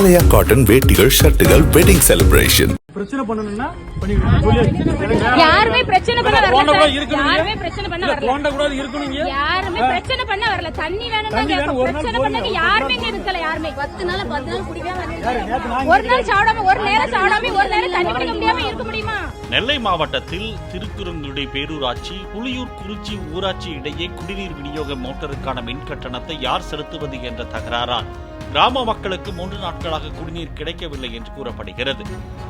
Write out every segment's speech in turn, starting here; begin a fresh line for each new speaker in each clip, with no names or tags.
ஆலயா cotton வேட்டிகள் ஷர்ட்டுகள் wedding celebration
பிரச்சனை பண்ணணும்னா
யாருமே பிரச்சனை பண்ண வரல யாருமே பிரச்சனை பண்ண வரல.
தோண்ட கூடாது இருக்கணும்
யாருமே பிரச்சனை பண்ண வரல. தண்ணி பிரச்சனை இங்க இருக்கல யாருமே.
நாள் நாள் குடிக்காம
ஒரு நாள் சாப்பிடாம ஒரு நேரம் சாப்பிடாம ஒரு நேரம் தண்ணி குடிக்க முடியுமா
நெல்லை மாவட்டத்தில் திருக்குறுங்குடி பேரூராட்சி புலியூர் குறிச்சி ஊராட்சி இடையே குடிநீர் விநியோக மோட்டருக்கான மின் கட்டணத்தை யார் செலுத்துவது என்ற தகராறால் கிராம மக்களுக்கு மூன்று நாட்களாக குடிநீர் கிடைக்கவில்லை என்று கூறப்படுகிறது.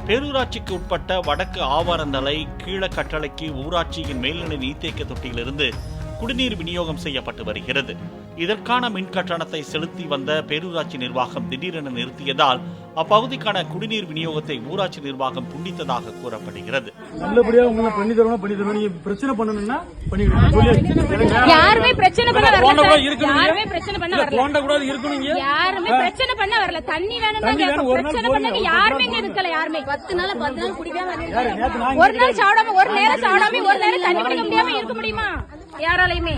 பேரூராட்சிக்கு உட்பட்ட வடக்கு ஆவாரந்தலை கீழ கட்டளைக்கு ஊராட்சியின் மேல்நிலை நீர்த்தேக்க தொட்டியிலிருந்து குடிநீர் விநியோகம் செய்யப்பட்டு வருகிறது. இதற்கான மின் கட்டணத்தை செலுத்தி வந்த பேரூராட்சி நிர்வாகம் திடீரென நிறுத்தியதால் அப்பகுதிக்கான குடிநீர் விநியோகத்தை ஊராட்சி நிர்வாகம் துண்டித்ததாக கூறப்படுகிறது.
நல்லபடியா உங்களை பண்ணி தரணும் பண்ணி தரணும். நீங்க பிரச்சனை பண்ணணும்னா பண்ணிக்கலாம் சொல்லி
யாருமே பிரச்சனை பண்ண வரல யாருமே பிரச்சனை பண்ண வரல.
தோண்ட கூடாது இருக்கணும்
யாருமே பிரச்சனை பண்ண வரல. தண்ணி வேணும் பிரச்சனை. பண்ணாங்க. யாருமே இங்க இருக்கல யாருமே.
பத்து நாள் குடிக்காம
ஒரு நாள் சாப்பிடாம ஒரு நேரம் சாப்பிடாம ஒரு நேரம் தண்ணி குடிக்க முடியாம இருக்க முடியுமா? யாராலையுமே.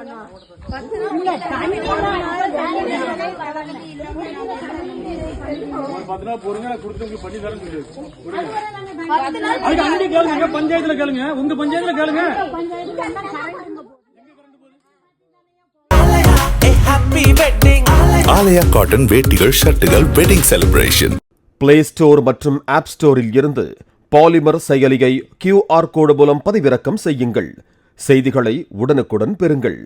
ஒரு பத்து நாள் பொறுங்க நான் கொடுத்து உங்களுக்கு பண்ணி தரேன் சொல்லி அதுக்கு அங்கே கேளுங்க பஞ்சாயத்துல கேளுங்க உங்க பஞ்சாயத்துல கேளுங்க.
ஆலயா காட்டன் வேட்டிகள் ஷர்ட்டுகள் வெட்டிங் செலிப்ரேஷன்
பிளே ஸ்டோர் மற்றும் ஆப் ஸ்டோரில் இருந்து பாலிமர் செயலியை கியூஆர் கோடு மூலம் பதிவிறக்கம் செய்யுங்கள். செய்திகளை உடனுக்குடன் பெறுங்கள்.